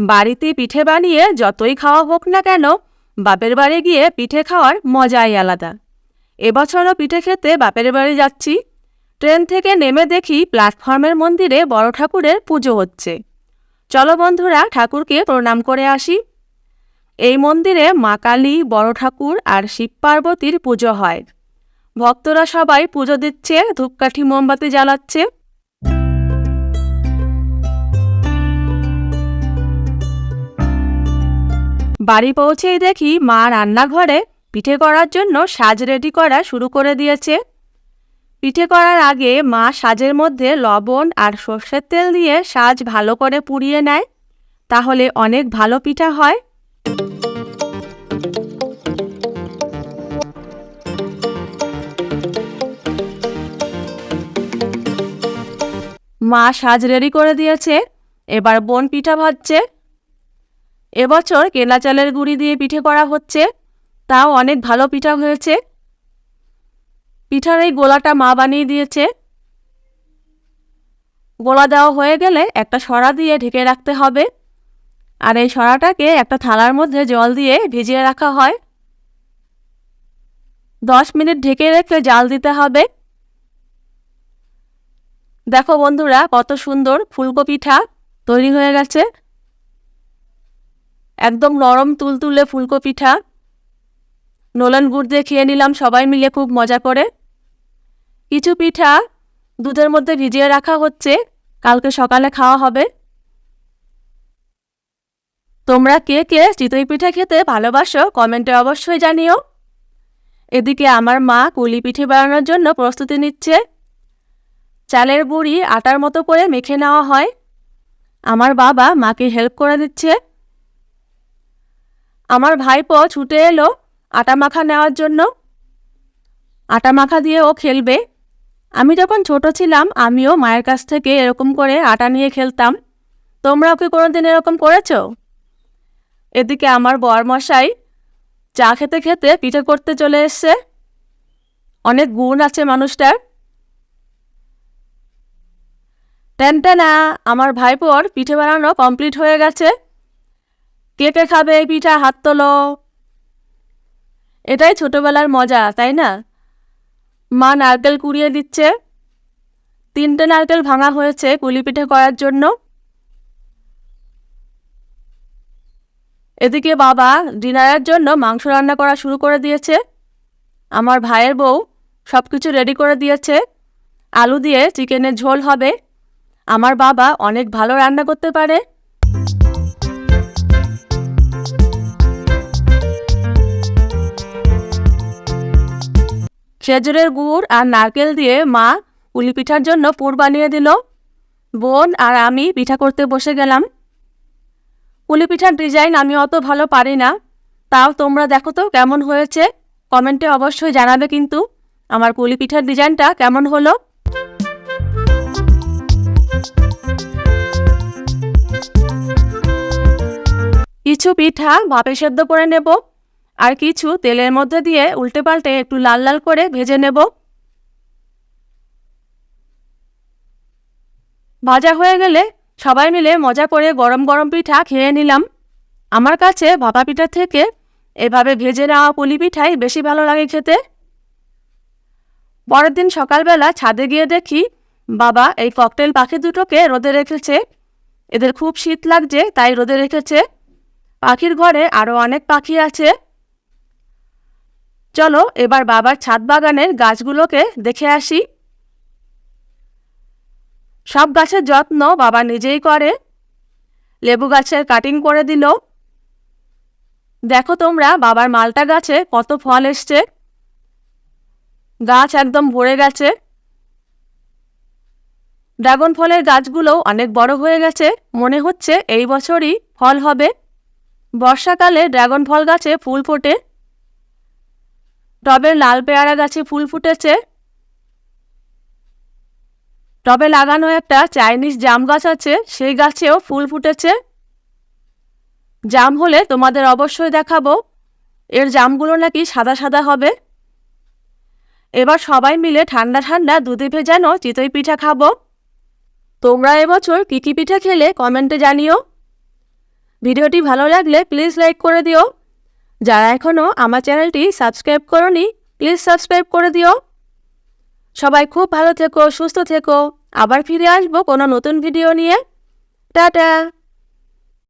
বাড়িতে পিঠে বানিয়ে যতই খাওয়া হোক না কেন, বাপের বাড়ি গিয়ে পিঠে খাওয়ার মজাই আলাদা। এবছরও পিঠে খেতে বাপের বাড়ি যাচ্ছি। ট্রেন থেকে নেমে দেখি প্ল্যাটফর্মের মন্দিরে বড় ঠাকুরের পুজো হচ্ছে। চলো বন্ধুরা ঠাকুরকে প্রণাম করে আসি। এই মন্দিরে মা কালী, বড় ঠাকুর আর শিব পার্বতীর পুজো হয়। ভক্তরা সবাই পুজো দিচ্ছে, ধূপকাঠি মোমবাতি জ্বালাচ্ছে। বাড়ি পৌঁছেই দেখি মা রান্নাঘরে পিঠে করার জন্য সাজ রেডি করা শুরু করে দিয়েছে। পিঠে করার আগে মা সাজের মধ্যে লবণ আর সর্ষের তেল দিয়ে সাজ ভালো করে পুড়িয়ে নেয়, তাহলে অনেক ভালো পিঠা হয়। মা সাজ রেডি করে দিয়েছে, এবার বোন পিঠা ভাজছে। এবছর কেনা চালের গুঁড়ি দিয়ে পিঠে করা হচ্ছে। তাও অনেক ভালো পিঠা হয়েছে। পিঠার এই গোলাটা মা বানিয়ে দিয়েছে। গোলা দেওয়া হয়ে গেলে একটা সরা দিয়ে ঢেকে রাখতে হবে। আর এই সরাটাকে একটা থালার মধ্যে জল দিয়ে ভিজিয়ে রাখা হয়। দশ মিনিট ঢেকে রেখে জাল দিতে হবে। দেখো বন্ধুরা, কত সুন্দর ফুলকো পিঠা তৈরি হয়ে গেছে। একদম নরম তুলতুলে ফুলকো পিঠা নোলান গুড় দিয়ে খেয়ে নিলাম, সবাই মিলে খুব মজা করে। কিছু পিঠা দুধের মধ্যে ভিজিয়ে রাখা হচ্ছে, কালকে সকালে খাওয়া হবে। তোমরা কে কে চিতই পিঠা খেতে ভালোবাসো, কমেন্টে অবশ্যই জানিও। এদিকে আমার মা কুলি পিঠে বানানোর জন্য প্রস্তুতি নিচ্ছে। চালের বুড়ি আটার মতো করে মেখে নেওয়া হয়। আমার বাবা মাকে হেল্প করে দিচ্ছে। আমার ভাইপো ছুটে এলো আটা মাখা নেওয়ার জন্য। আটা মাখা দিয়ে ও খেলবে। আমি যখন ছোট ছিলাম, আমিও মায়ের কাছ থেকে এরকম করে আটা নিয়ে খেলতাম। তোমরাও কি কোনোদিন এরকম করেছ? এদিকে আমার বরমশাই চা খেতে খেতে পিঠে করতে চলে এসছে। অনেক গুণ আছে মানুষটার। টেনটেনা আমার ভাইপোর পিঠে বানানো কমপ্লিট হয়ে গেছে। কে কে খাবে এই পিঠা হাত তোলো। এটাই ছোটবেলার মজা, তাই না? মা নারকেল কুড়িয়ে দিচ্ছে। তিনটে নারকেল ভাঙা হয়েছে কুলি পিঠে করার জন্য। এদিকে বাবা ডিনারের জন্য মাংস রান্না করা শুরু করে দিয়েছে। আমার ভাইয়ের বউ সব কিছু রেডি করে দিয়েছে। আলু দিয়ে চিকেনের ঝোল হবে। আমার বাবা অনেক ভালো রান্না করতে পারে। খেজুরের গুড় আর নারকেল দিয়ে মা পুলি পিঠার জন্য পুর বানিয়ে দিল। বোন আর আমি পিঠা করতে বসে গেলাম। পুলি পিঠার ডিজাইন আমি অত ভালো পারি না। তাও তোমরা দেখো তো কেমন হয়েছে। কমেন্টে অবশ্যই জানাবে কিন্তু আমার পুলি পিঠার ডিজাইনটা কেমন হলো। কিছু পিঠা ভাপে সেদ্ধ করে নেব। আর কিছু তেলের মধ্যে দিয়ে উল্টে পাল্টে একটু লাল লাল করে ভেজে নেব। ভাজা হয়ে গেলে সবাই মিলে মজা করে গরম গরম পিঠা খেয়ে নিলাম। আমার কাছে ভাপা পিঠা থেকে এভাবে ভেজে নেওয়া পুলি পিঠাই বেশি ভালো লাগে খেতে। পরের দিন সকালবেলা ছাদে গিয়ে দেখি বাবা এই ককটেল পাখি দুটোকে রোদে রেখেছে। এদের খুব শীত লাগছে, তাই রোদে রেখেছে। পাখির ঘরে আরও অনেক পাখি আছে। চলো, এবার বাবার ছাদ বাগানের গাছগুলোকে দেখে আসি। সব গাছের যত্ন বাবা নিজেই করে। লেবু গাছের কাটিং করে দিল। দেখো তোমরা, বাবার মালটা গাছে কত ফল এসছে। গাছ একদম ভরে গেছে। ড্রাগন ফলের গাছগুলো অনেক বড় হয়ে গেছে। মনে হচ্ছে এই বছরই ফল হবে। বর্ষাকালে ড্রাগন ফল গাছে ফুল ফোটে। টবের লাল পেয়ারা গাছে ফুল ফুটেছে। টবে লাগানো একটা চাইনিজ জাম গাছ আছে, সেই গাছেও ফুল ফুটেছে। জাম হলে তোমাদের অবশ্যই দেখাবো। এর জামগুলো নাকি সাদা সাদা হবে। এবার সবাই মিলে ঠান্ডা ঠান্ডা দুধে ভেজানো চিতই পিঠা খাব। তোমরা এবছর কী কী পিঠা খেলে কমেন্টে জানিও। ভিডিওটি ভালো লাগলে প্লিজ লাইক করে দিও। যারা এখনও আমার চ্যানেলটি সাবস্ক্রাইব করনি প্লিজ সাবস্ক্রাইব করে দিও। সবাই খুব ভালো থেকো, সুস্থ থেকো। আবার ফিরে আসব কোনো নতুন ভিডিও নিয়ে। টাটা!